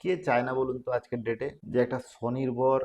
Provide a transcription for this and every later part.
কে চায় না বলুন তো আজকের ডেটে যে একটা স্বনির্ভর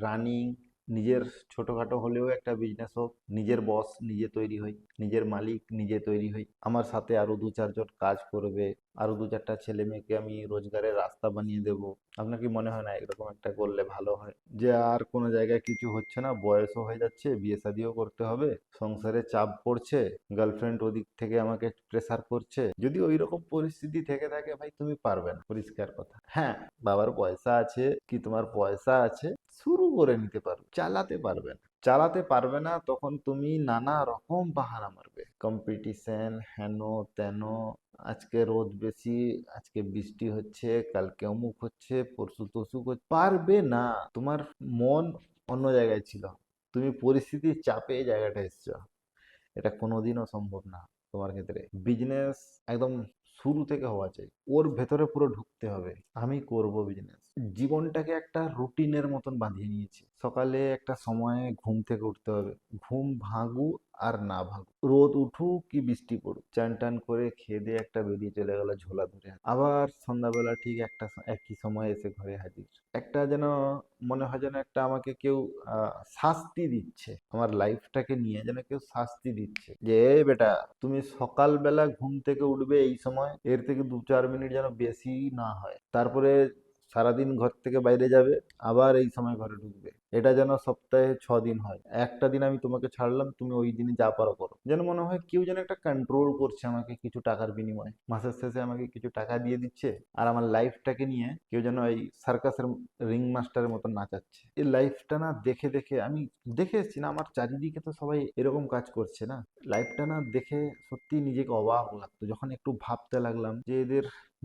রানিং নিজের ছোটোখাটো হলেও একটা বিজনেস হোক নিজের বস নিজে তৈরি হই নিজের মালিক নিজে তৈরি হই। আমার সাথে আরও দু চারজন কাজ করবে আরও দু চারটা ছেলে মেয়েকে আমি রোজগারের রাস্তা বানিয়ে দেবো। আপনার কি মনে হয় না এরকম একটা করলে ভালো হয়? যে আর কোনো জায়গায় কিছু হচ্ছে না বয়সও হয়ে যাচ্ছে বিয়ে শাদিও করতে হবে সংসারে চাপ পড়ছে গার্লফ্রেন্ড ওদিক থেকে আমাকে প্রেসার করছে যদি ওই রকম পরিস্থিতি থেকে থাকে ভাই তুমি পারবে না পরিষ্কার কথা। হ্যাঁ বাবার পয়সা আছে কি তোমার পয়সা আছে শুরু করে নিতে পারবে, চালাতে পারবে না। চালাতে পারবে না, তখন তুমি নানা রকম বাহানা মারবে। কম্পিটিশন হেন, তেন, আজকে রোদ বেশি, আজকে বৃষ্টি হচ্ছে, কালকে অমুক হচ্ছে, পরশু তসুক হচ্ছে। পারবে না, তোমার মন অন্য জায়গায় ছিল। তুমি পরিস্থিতির চাপে জায়গাটা এসছো। এটা কোনোদিনও সম্ভব না তোমার ক্ষেত্রে। বিজনেস একদম শুরু থেকে হওয়া চাই। ওর ভেতরে পুরো ঢুকতে হবে। আমি করব বিজনেস জীবনটাকে একটা রুটিনের মতন বাঁধিয়ে নিয়েছি। সকালে একটা সময়ে ঘুম থেকে উঠতে হবে। ঘুম ভাঙু আর না ভাঙু। রোদ উঠুক কি বৃষ্টি পড়ুক, চান টান করে খেয়ে দিয়ে একটা বেরিয়ে চলে গেল ঝোলা ধরে আবার সন্ধ্যাবেলা ঠিক একটা একই সময় এসে ঘরে হাজির। একটা যেন মনে হয় যেন একটা আমাকে কেউ শাস্তি দিচ্ছে। আমার লাইফটাকে নিয়ে যেন কেউ শাস্তি দিচ্ছে। যে বেটা, তুমি সকালবেলা ঘুম থেকে উঠবে এই সময়, এর থেকে দু চার মিনিট যেন বেশি না হয়। তারপরে সারাদিন ঘর থেকে বাইরে যাবে, আবার এই সময় ঘরে ঢুকবে। এটা যেন সপ্তাহে ছ দিন হয়। একটা দিন আমি তোমাকে ছাড়লাম, তুমি ওই দিনে যা পারো করো। যেন মনে হয় কেউ যেন একটা কন্ট্রোল করছে আমাকে কিছু টাকার বিনিময়ে। মাসের শেষে আমাকে কিছু টাকা দিয়ে দিচ্ছে আর আমার লাইফটাকে নিয়ে কেউ যেন এই সার্কাসের রিং মাস্টারের মতো নাচাচ্ছে। এই লাইফটা না দেখে দেখে আমি দেখে এসেছি না, আমার চারিদিকে তো সবাই এরকম কাজ করছে না। লাইফটা না দেখে সত্যি নিজেকে অবাক লাগতো। যখন একটু ভাবতে লাগলাম যে এদের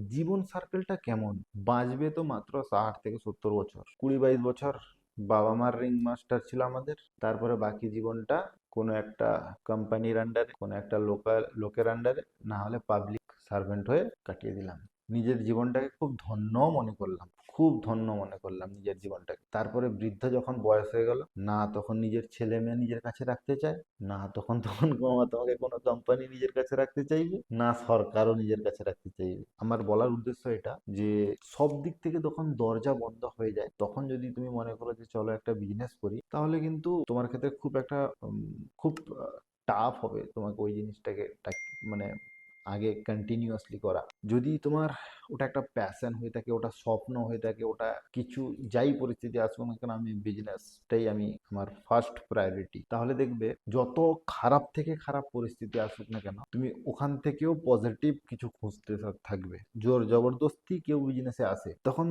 জীবন সার্কেলটা কেমন? বাঁচবে তো মাত্র ষাট থেকে সত্তর বছর। কুড়ি বাইশ বছর বাবা মার রিং মাস্টার ছিল আমাদের। তারপরে বাকি জীবনটা কোনো একটা কোম্পানির আন্ডারে কোনো একটা লোকাল লোকের আন্ডারে না হলে পাবলিক সার্ভেন্ট হয়ে কাটিয়ে দিলাম। নিজের জীবনটাকে খুব ধন্য মনে করলাম। খুব ধন্য মনে করলাম নিজের জীবনটাকে। তারপরে বৃদ্ধ যখন বয়স হয়ে গেল, না তখন নিজের ছেলে মেয়ে নিজের কাছে রাখতে চায়, না তখন তখন তোমাকে কোনো কোম্পানি নিজের কাছে রাখতে চাইবে, না সরকারও নিজের কাছে রাখতে চাইবে। আমার বলার উদ্দেশ্য এটা যে, সব দিক থেকে যখন দরজা বন্ধ হয়ে যায়, তখন যদি তুমি মনে করো যে চলো একটা বিজনেস করি, তাহলে কিন্তু তোমার ক্ষেত্রে খুব একটা খুব টাফ হবে তোমাকে ওই জিনিসটাকে মানে আগে কন্টিনিউয়াসলি করা। যদি তোমার ওটা একটা প্যাশন হয়ে থাকে, ওটা স্বপ্ন হয়ে থাকে, ওটা কিছু যাই পরিস্থিতি আসুক না কেন, আমি বিজনেসটাই আমি আমার ফার্স্ট প্রায়োরিটি তাহলে দেখবে যত খারাপ থেকে খারাপ পরিস্থিতি আসুক না কেন, তুমি ওখান থেকেও পজিটিভ কিছু খুঁজতে থাকবে। জোর জবরদস্তি কেউ বিজনেসে আসে, তখন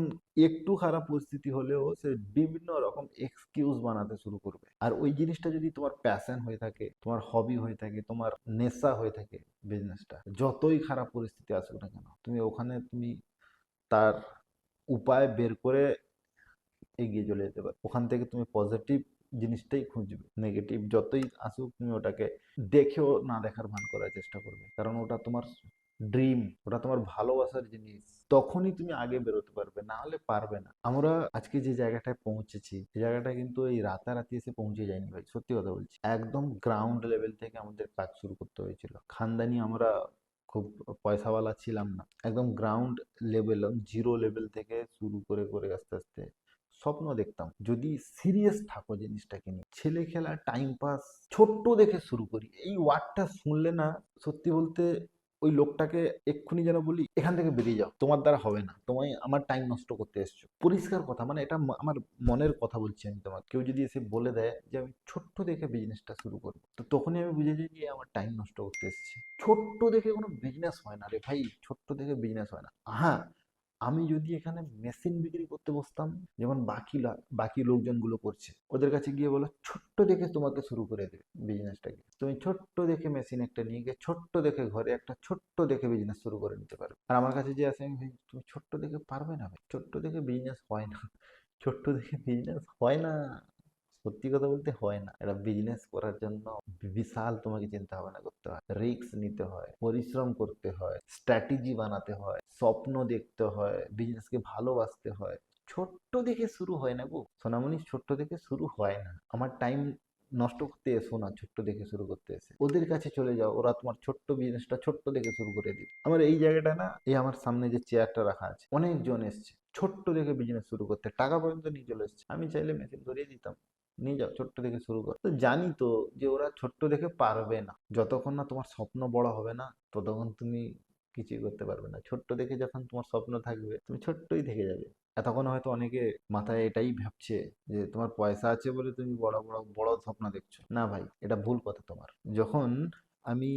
একটু খারাপ পরিস্থিতি হলেও সে বিভিন্ন রকম এক্সকিউজ বানাতে শুরু করবে। আর ওই জিনিসটা যদি তোমার প্যাশন হয়ে থাকে, তোমার হবি হয়ে থাকে, তোমার নেশা হয়ে থাকে বিজনেসটা যতই খারাপ পরিস্থিতি আসুক না কেন, তুমি ওখানে তুমি তার উপায় বের করে এগিয়ে চলে যেতে পারো। ওখান থেকে তুমি পজিটিভ জিনিসটাই খুঁজবে। নেগেটিভ যতই আসুক, তুমি ওটাকে দেখেও না দেখার ভান করার চেষ্টা করবে। কারণ ওটা তোমার ড্রিম ওটা তোমার ভালোবাসার জিনিস। তখনই তুমি আগে বেরোতে পারবে, না হলে পারবে না। আমরা আজকে যে জায়গাটায় পৌঁছেছি সেই জায়গাটা কিন্তু এই রাতারাতি এসে পৌঁছে যায়নি ভাই, সত্যি কথা বলছি। একদম গ্রাউন্ড লেভেল থেকে আমাদের কাজ শুরু করতে হয়েছিল। খানদানি আমরা খুব পয়সাওয়ালা ছিলাম না। একদম গ্রাউন্ড লেভেল জিরো লেভেল থেকে শুরু করে করে আস্তে আস্তে স্বপ্ন দেখতাম, যদি সিরিয়াস থাকো জিনিসটাকে নিয়ে। ছেলে খেলা টাইম পাস ছোট্ট দেখে শুরু করি। এই ওয়ার্ডটা শুনলে না সত্যি বলতে ওই লোকটাকে এক্ষুনি যেন বলি, এখান থেকে বেরিয়ে যাও। তোমার দ্বারা হবে না। তোমায় আমার টাইম নষ্ট করতে এসছো। পরিষ্কার কথা মানে এটা আমার মনের কথা বলছি আমি তোমার কেউ যদি এসে বলে দেয় যে, আমি ছোট্ট দেখে বিজনেসটা শুরু করব, তো তখনই আমি বুঝে যে, আমার টাইম নষ্ট করতে এসেছে। ছোট্ট দেখে কোনো বিজনেস হয় না রে ভাই। ছোট্ট দেখে বিজনেস হয় না। হ্যাঁ আমি যদি এখানে মেশিন বিক্রি করতে বসতাম, যেমন বাকি বাকি লোকজনগুলো করছে, ওদের কাছে গিয়ে বলো, ছোট্ট দেখে তোমাকে শুরু করে দেবে বিজনেসটাকে তুমি ছোট্ট দেখে মেশিন একটা নিয়ে গিয়ে, ছোট্ট দেখে ঘরে একটা ছোট্ট দেখে বিজনেস শুরু করে নিতে পারবে আর আমার কাছে যে আসে আমি তুমি ছোট্ট দেখে পারবে না ছোট্ট দেখে বিজনেস হয় না। ছোট্ট দেখে বিজনেস হয় না। সত্যি কথা বলতে হয় না। এটা বিজনেস করার জন্য বিশাল তোমাকে চিন্তা ভাবনা করতে হয়। রিস্ক নিতে হয়, পরিশ্রম করতে হয় স্ট্র্যাটেজি বানাতে হয়। স্বপ্ন দেখতে হয় বিজনেসকে ভালোবাসতে হয়। ছোট্ট দেখে শুরু হয় না গো। সোনামণি, ছোট্ট দেখে শুরু হয় না। আমার টাইম নষ্ট করতে এসো না, ছোট্ট দেখে শুরু করতে এসে। ওদের কাছে চলে যাও, ওরা তোমার ছোট্ট বিজনেসটা ছোট্ট দেখে শুরু করে দিবে। আমার এই জায়গাটা না, এই আমার সামনে যে চেয়ারটা রাখা আছে, অনেকজন এসছে। ছোট্ট দেখে বিজনেস শুরু করতে, টাকা পর্যন্ত নিয়ে চলে এসছে। আমি চাইলে মেশিন ধরিয়ে দিতাম। নিয়ে যাও, ছোট্ট দেখে শুরু কর। তো জানি তো যে ওরা ছোট্ট দেখে পারবে না। যতক্ষণ না তোমার স্বপ্ন বড় হবে না, ততক্ষণ তুমি কিছুই করতে পারবে না। ছোট্ট দেখে যখন তোমার স্বপ্ন থাকবে, তুমি ছোট্টই থেকে যাবে। এতক্ষণ হয়তো অনেকে মাথায় এটাই ভাবছে যে, তোমার পয়সা আছে বলে তুমি বড় বড় বড় স্বপ্ন দেখছ। না ভাই, এটা ভুল কথা তোমার। যখন আমি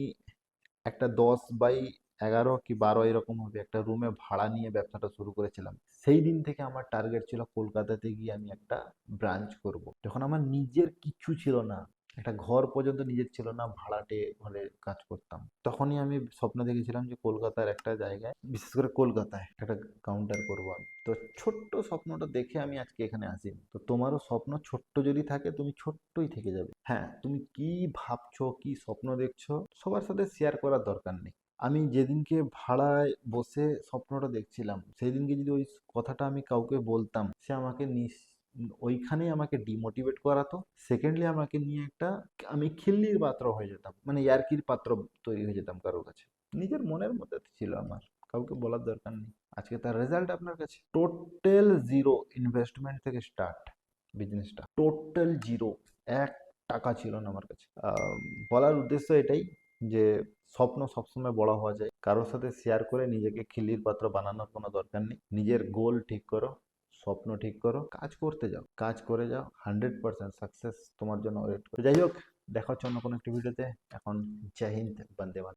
একটা দশ বাই এগারো কি বারো এরকম হবে একটা রুমে ভাড়া নিয়ে ব্যবসাটা শুরু করেছিলাম, সেই দিন থেকে আমার টার্গেট ছিল কলকাতাতে গিয়ে আমি একটা ব্রাঞ্চ করব। যখন আমার নিজের কিচ্ছু ছিল না একটা ঘর পর্যন্ত নিজের ছিল না, ভাড়াটে ঘরে কাজ করতাম। তখনই আমি স্বপ্ন দেখেছিলাম যে কলকাতার একটা জায়গায়, বিশেষ করে কলকাতায় একটা কাউন্টার করব আমি। তো ছোট্ট স্বপ্নটা দেখে আমি আজকে এখানে আসি। তো তোমারও স্বপ্ন ছোট্ট যদি থাকে, তুমি ছোট্টই থেকে যাবে। হ্যাঁ তুমি কি ভাবছ, কি স্বপ্ন দেখছ, সবার সাথে শেয়ার করার দরকার নেই। আমি যেদিনকে ভাড়ায় বসে স্বপ্নটা দেখছিলাম সেই দিনকে যদি ওই কথাটা আমি কাউকে বলতাম, সে আমাকে নিস ওইখানেই আমাকে ডিমোটিভেট করাতো। সেকেন্ডলি আমাকে নিয়ে একটা, আমি খিল্লির পাত্র হয়ে যেতাম। মানে ইয়ার্কির পাত্র তৈরি হয়ে যেতাম কারোর কাছে। নিজের মনের মধ্যে ছিল আমার। কাউকে বলার দরকার নেই। আজকে তার রেজাল্ট আপনার কাছে। টোটাল জিরো ইনভেস্টমেন্ট থেকে স্টার্ট বিজনেসটা টোটাল জিরো এক টাকা ছিল না আমার কাছে। বলার উদ্দেশ্য এটাই যে, স্বপ্ন সবসময় বড় হওয়া যায়। কারোর সাথে শেয়ার করে নিজেকে খিল্লির পাত্র বানানোর কোনো দরকার নেই। নিজের গোল ঠিক করো। স্বপ্ন ঠিক করো, কাজ করতে যাও, কাজ করে যাও হান্ড্রেড পার্সেন্ট সাকসেস তোমার জন্য ওয়েট করো। যাই হোক, দেখা হচ্ছে অন্য কোনো একটি ভিডিওতে এখন জয় হিন্দ, বন্দে